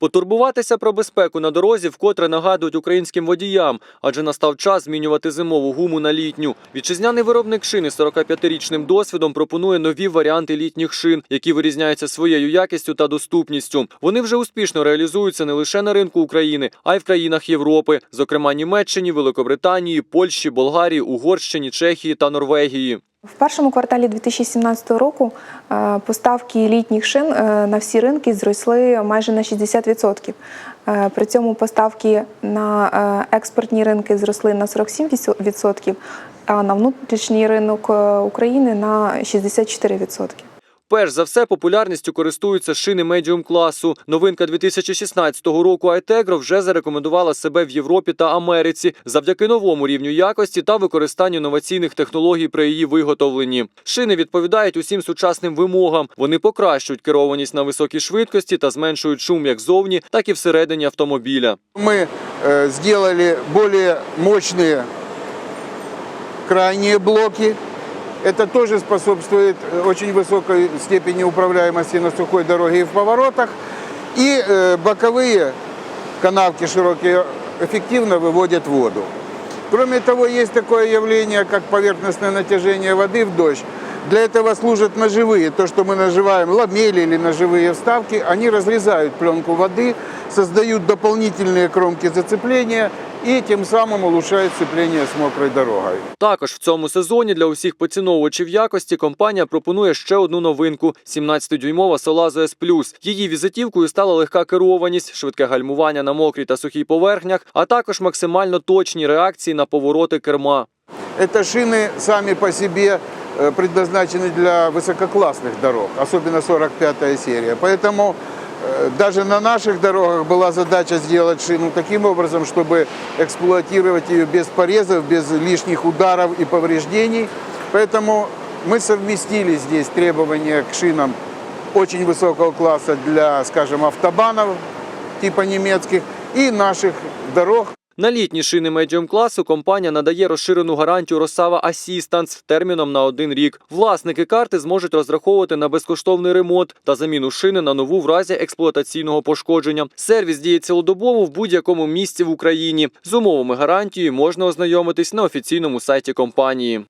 Потурбуватися про безпеку на дорозі вкотре нагадують українським водіям, адже настав час змінювати зимову гуму на літню. Вітчизняний виробник шини з 45-річним досвідом пропонує нові варіанти літніх шин, які вирізняються своєю якістю та доступністю. Вони вже успішно реалізуються не лише на ринку України, а й в країнах Європи, зокрема Німеччині, Великобританії, Польщі, Болгарії, Угорщині, Чехії та Норвегії. В першому кварталі 2017 року е, поставки літніх шин е, на всі ринки зросли майже на 60%. Е, При цьому поставки на експортні ринки зросли на 47%, а на внутрішній ринок України на 64%. Перш за все, популярністю користуються шини медіум класу. Новинка 2016 року Айтегро вже зарекомендувала себе в Європі та Америці завдяки новому рівню якості та використанню інноваційних технологій при її виготовленні. Шини відповідають усім сучасним вимогам. Вони покращують керованість на високій швидкості та зменшують шум як зовні, так і всередині автомобіля. Мы э, сделали более мощные крайние блоки. Это тоже способствует э, очень высокой степени управляемости на сухой дороге и в поворотах. И э, боковые канавки широкие эффективно выводят воду. Кроме того, есть такое явление, как поверхностное натяжение воды в дождь. Для этого служат ножевые, то, что мы называем ламели или ножевые вставки. Они разрезают пленку воды, создают дополнительные кромки зацепления и тем самым улучшают сцепление с мокрой дорогой. Також в цьому сезоні для усіх поціновувачів якості компанія пропонує ще одну новинку: 17-дюймова Solazo S+. Її візитівкою стала легка керованість, швидке гальмування на мокрій та сухій поверхнях, а також максимально точні реакції на повороти керма. Это шины сами по себе э, предназначены для высококлассных дорог, особенно 45-я серия. Поэтому э, даже на наших дорогах была задача сделать шину таким образом, чтобы эксплуатировать ее без порезов, без лишних ударов и повреждений. Поэтому мы совместили здесь требования к шинам очень высокого класса для, скажем, автобанов типа немецких и наших дорог На літні шини медіум класу компанія надає розширену гарантію Росава Асістанс терміном на один рік. Власники карти зможуть розраховувати на безкоштовний ремонт та заміну шини на нову в разі експлуатаційного пошкодження. Сервіс діє цілодобово в будь-якому місці в Україні. З умовами гарантії можна ознайомитись на офіційному сайті компанії.